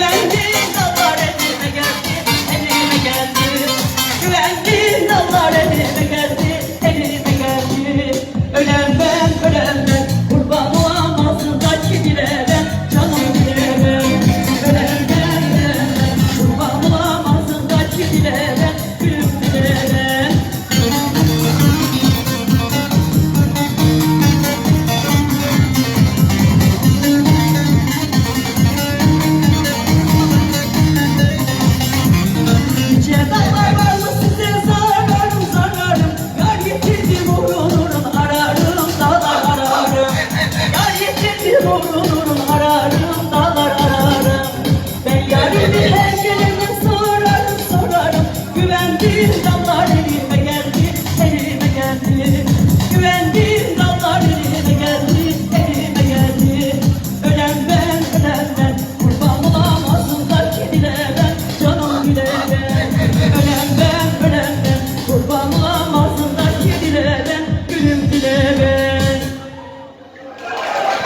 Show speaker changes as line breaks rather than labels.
Güvendim dallar elime geldi Elime geldi. Güvendim dallar elime Senin damlar eline